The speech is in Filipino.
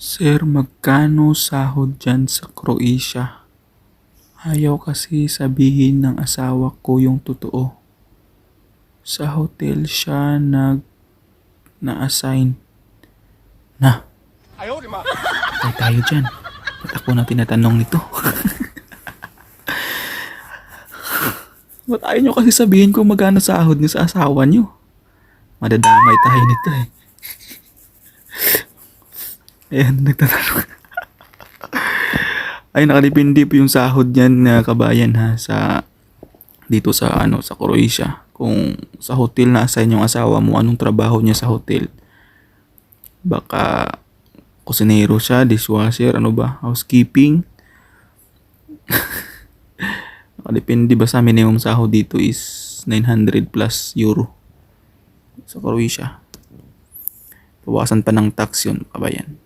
Sir, magkano sahod dyan sa Croatia? Ayaw kasi sabihin ng asawa ko yung totoo. Sa hotel siya nag na-assign. Na, patay tayo dyan. Ba't ako na tinatanong nito? Ba't ayaw nyo kasi sabihin kung magkano sahod niyo sa asawa niyo? Madadamay tayo nito eh. Ayan, nagtatanong. Ay, nakadepende po yung sahod niyan na kabayan ha sa dito sa ano sa Croatia. Kung sa hotel na assign yung asawa mo, anong trabaho niya sa hotel? Baka kusinero siya, dishwasher, ano ba, housekeeping. Nakadepende ba sa minimum sahod dito is 900 plus euro sa Croatia. Bawasan pa ng tax yun, kabayan.